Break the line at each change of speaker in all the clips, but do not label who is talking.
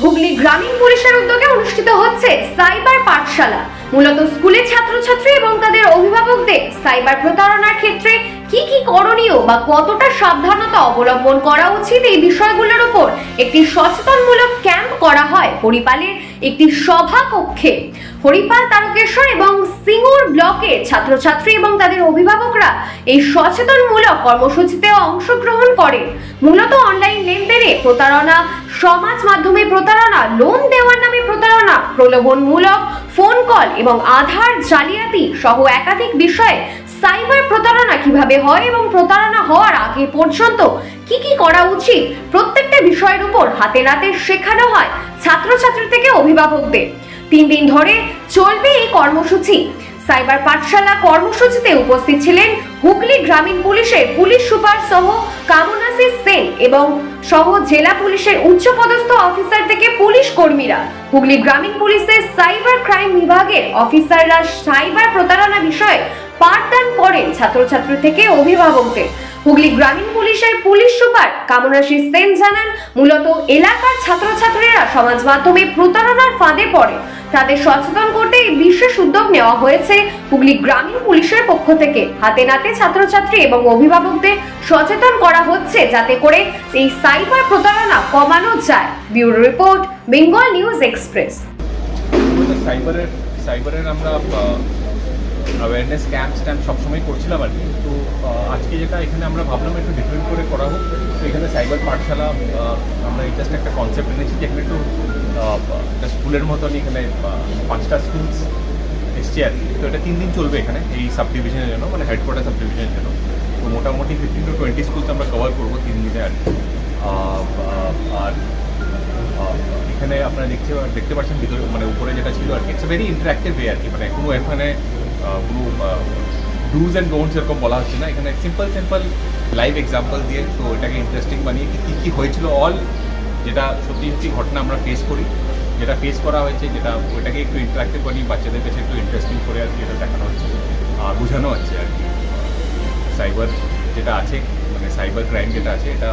হুগলি গ্রামীণ পুলিশের উদ্যোগে অনুষ্ঠিত হচ্ছে সাইবার পাঠশালা। মূলত স্কুলে ছাত্রছাত্রী এবং তাদের অভিভাবকদের সাইবার প্রতারণার ক্ষেত্রে কি কি করণীয় বা কতটা সাবধানতা অবলম্বন করা উচিত এই বিষয়গুলোর উপর একটি সচেতনমূলক ক্যাম্প করা হয় হরিপালের একটি সভা কক্ষে। হরিপাল তারকেশ্বর এবং সিঙ্গুর ব্লকের ছাত্রছাত্রী এবং তাদের অভিভাবকরা এই সচেতনমূলক কর্মসূচিতে অংশগ্রহণ করে। মূলত অনলাইন লেনদেনে প্রতারণা, সমাজ মাধ্যমে প্রতারণা, লোন দেওয়ার নামে প্রতারণা, প্রলোভনমূলক ফোন কল এবং আধার জালিয়াতি সহ একাধিক বিষয়ে সাইবার প্রতারণা কীভাবে হয় এবং প্রতারণা হওয়ার আগে পর্যন্ত কি কি করা উচিত, প্রত্যেকটা বিষয়ের উপর হাতে নাতে শেখানো হয় ছাত্রছাত্রী থেকে অভিভাবকদের। তিন দিন ধরে চলবে এই কর্মসূচি। সাইবার পাঠশালা কর্মসূচিতে উপস্থিত ছিলেন হুগলি গ্রামীণ পুলিশের পুলিশ সুপার সহ কামনাসি সেন এবং সহ জেলা পুলিশের উচ্চপদস্থ অফিসার থেকে পুলিশ কর্মীরা। হুগলি গ্রামীণ পুলিশের সাইবার ক্রাইম বিভাগের অফিসাররা সাইবার প্রতারণা বিষয়ে পাঠদান করেন ছাত্রছাত্রী থেকে অভিভাবকদের হুগলি গ্রামীণ পুলিশের পুলিশ সুপার কামনাশী সেন জানান, মূলত এলাকার ছাত্রছাত্রীরা সমাজ মাধ্যমে প্রতারণার ফাঁদে পড়ে। তাদের সচেতন করতে এই বিশেষ উদ্যোগ নেওয়া হয়েছে হুগলি গ্রামীণ পুলিশের পক্ষ থেকে। হাতে নাতে ছাত্রছাত্রী এবং অভিভাবকদের সচেতন করা হচ্ছে যাতে করে এই সাইবার প্রতারণা কমানো যায়। Bureau report, Bengal news express.
সাইবারের সাইবারের আমরা অ্যাওয়ারনেস ক্যাম্প স্ট্যাম্প সবসময় করছিলাম আর কি তো আজকে যেটা এখানে আমরা ভাবলাম একটু ডিফারেন্ট করে করা হোক তো এখানে সাইবার পাঠশালা আমরা জাস্ট একটা কনসেপ্ট এনেছি যেখানে একটু একটা স্কুলের মতন এখানে পাঁচটা স্কুলস এসছে আর কি। তো এটা তিন দিন চলবে এখানে, এই সাব ডিভিশনের জন্য মানে হেডকোয়ার্টার সাব ডিভিশনের জন্য। তো মোটামুটি ফিফটিন টু টোয়েন্টি স্কুলস আমরা কভার করব তিন দিনে আর আর এখানে আপনারা দেখতে দেখতে পাচ্ছেন ভিতরে মানে উপরে যেটা ছিল আর কি। ইটস ভেরি ইন্টারাক্টিভ ওয়ে আর কি মানে কোনো এখানে কোনো ডুজ অ্যান্ড ডোন্টস এরকম বলা হচ্ছে না। এখানে সিম্পল সিম্পল লাইভ এক্সাম্পল দিয়ে তো এটাকে ইন্টারেস্টিং বানিয়ে কি, কী হয়েছিল অল যেটা সত্যি সত্যি ঘটনা আমরা ফেস করি। যেটা ফেস করা হয়েছে, যেটা ওইটাকে একটু ইন্টারাক্টিভ বানিয়ে বাচ্চাদের কাছে একটু ইন্টারেস্টিং করে আর কি এটা দেখানো হচ্ছে আর বোঝানো হচ্ছে আর কি। সাইবার যেটা আছে মানে সাইবার ক্রাইম যেটা আছে, এটা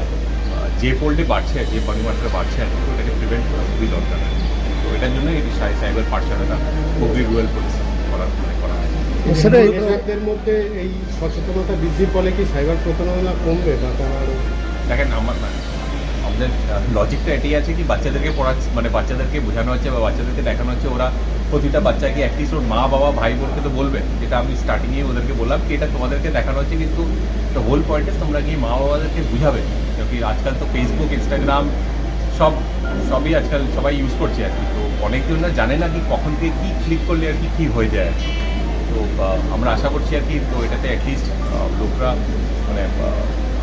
যে ফোল্ডে বাড়ছে, যে পরিমাত্রা বাড়ছে আর কি ওটাকে প্রিভেন্ট করা খুবই দরকার। তো এটার জন্য সাইবার পাঠশালাটা খুবই রুয়েল পুলিশ করার মানে করা হয়
সেটা
মধ্যে এই সচেতনতা বৃদ্ধির ফলে কি সাইবার প্রতারণা কমবে বা
দেখেন আমার না আমাদের লজিকটা এটাই আছে কি বাচ্চাদেরকে পড়াচ্ছে মানে বাচ্চাদেরকে বোঝানো হচ্ছে বা বাচ্চাদেরকে দেখানো হচ্ছে ওরা প্রতিটা বাচ্চাকে অ্যাটলিস্ট ওর মা বাবা ভাই বোনকে তো বলবে। যেটা আমি স্টার্টিংয়ে ওদেরকে বললাম কি এটা তোমাদেরকে দেখানো হচ্ছে কিন্তু দ্য হোল পয়েন্ট তোমরা গিয়ে মা বাবাদেরকে বুঝাবে। কি আজকাল তো ফেসবুক ইনস্টাগ্রাম সব সবই আজকাল সবাই ইউজ করছে আর কি। তো অনেকজন না জানে না কি কখন থেকে কী ক্লিক করলে আর কি কী হয়ে যায় আর কি। তো আমরা আশা করছি আর কি তো এটাতে অ্যাটলিস্ট লোকরা মানে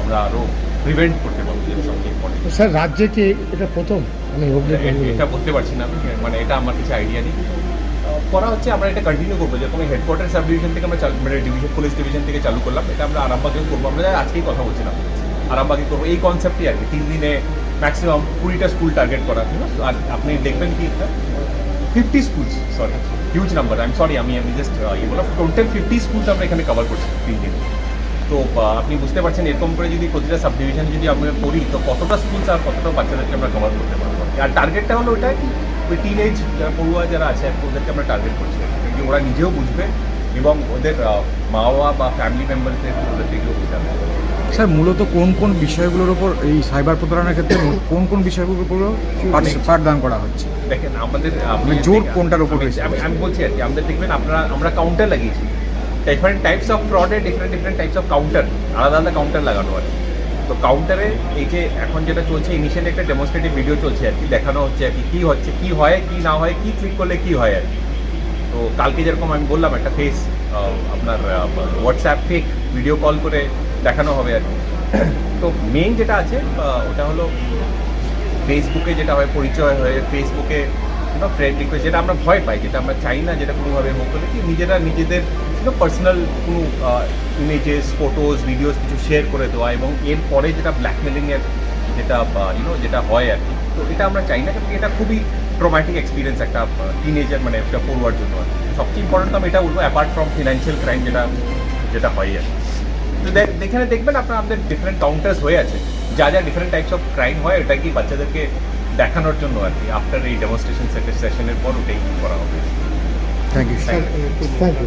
আমরা আরও প্রিভেন্ট করতে পারব যেটা সবচেয়ে ইম্পর্টেন্ট
স্যার রাজ্যে কি এটা প্রথম? মানে
এটা বলতে পারছি না মানে এটা আমার কিছু আইডিয়া নেই। করা হচ্ছে আমরা এটা কন্টিনিউ করব যেরকম হেডকোয়ার্টার সাব ডিভিশন থেকে আমরা মানে ডিভিশন পুলিশ ডিভিশন থেকে চালু করলাম এটা আমরা আরামবাগেও করব। আমরা আজকেই কথা বলছিলাম আরামবাগে করব। এই কনসেপ্টই আর কি তিন দিনে ম্যাক্সিমাম কুড়িটা স্কুল টার্গেট করা আর আপনি দেখবেন কি fifty schools sorry huge number I am sorry আমি আমি জাস্ট ইয়ে টোটাল ফিফটি স্কুলস আমরা এখানে কভার করছি তিন দিনে। তো আপনি বুঝতে পারছেন, এরকম করে যদি প্রতিটা সাবডিভিশন যদি আমরা করি, তো কতটা স্কুলস আর কতটা বাচ্চাদেরকে আমরা কভার করতে পারব? আর টার্গেটটা হলো ওটাই ওই টিন এজ যারা পড়ুয়া, যারা আছে, ওদেরকে আমরা টার্গেট করছি। যে ওরা নিজেও বুঝবে এবং ওদের মা বাবা বা ফ্যামিলি মেম্বারদের ওদেরকেও বোঝাবে।
স্যার মূলত কোন কোন বিষয়গুলোর উপর এই সাইবার প্রতারণার ক্ষেত্রে কোন কোন বিষয়গুলোর উপর পাঠ- পাঠদান করা হচ্ছে?
দেখেন আমাদের আপনি
মানে জোর কোনটার উপর
আমি- আমি আমি বলছি আর কি আমাদের দেখবেন আপনারা আমরা কাউন্টার লাগিয়েছি। Different types of ফ্রডে different different types of counter আলাদা আলাদা কাউন্টার লাগানো আছে তো কাউন্টারে এই যে এখন যেটা চলছে ইনিশিয়ালি একটা ডেমনস্ট্রেটিভ ভিডিও চলছে আর কি দেখানো হচ্ছে আর কি কী হচ্ছে কী হয় কী না হয় কী ক্লিক করলে কী হয় আর কি। তো কালকে যেরকম আমি বললাম একটা ফেস আপনার হোয়াটসঅ্যাপ ফেক ভিডিও কল করে দেখানো হবে আর কি তো মেইন যেটা আছে ওটা হলো ফেসবুকে যেটা হয়, পরিচয় হয়ে ফেসবুকে ফ্রেন্ড রিকোয়েস্ট যেটা আমরা ভয় পাই, যেটা আমরা চাই না, যেটা কোনোভাবে হোক বলে কি নিজেরা নিজেদের পার্সোনাল কোনো ইমেজেস ফটোজ ভিডিওস কিছু শেয়ার করে দেওয়া এবং এরপরে যেটা ব্ল্যাকমেলিংয়ের যেটা ইউনো যেটা হয় আর কি তো এটা আমরা চাই না, কারণ এটা খুবই ট্রোম্যাটিক এক্সপিরিয়েন্স একটা টিনেজার মানে একটা পড়ুয়ার জন্য। সবচেয়ে ইম্পর্টেন্ট আমি এটা বলব অ্যাপার্ট ফ্রম ফিনান্সিয়াল ক্রাইম যেটা যেটা হয় আর কি। তো এখানে দেখবেন আপনার আমাদের ডিফারেন্ট কাউন্টার্স হয়ে আছে। যা যা ডিফারেন্ট টাইপস অফ ক্রাইম হয় ওটা কি বাচ্চাদেরকে দেখানোর জন্য আর কি। আফটার এই ডেমনস্ট্রেশন সেশনের পর ওটাই করা হবে।
Thank you
thank you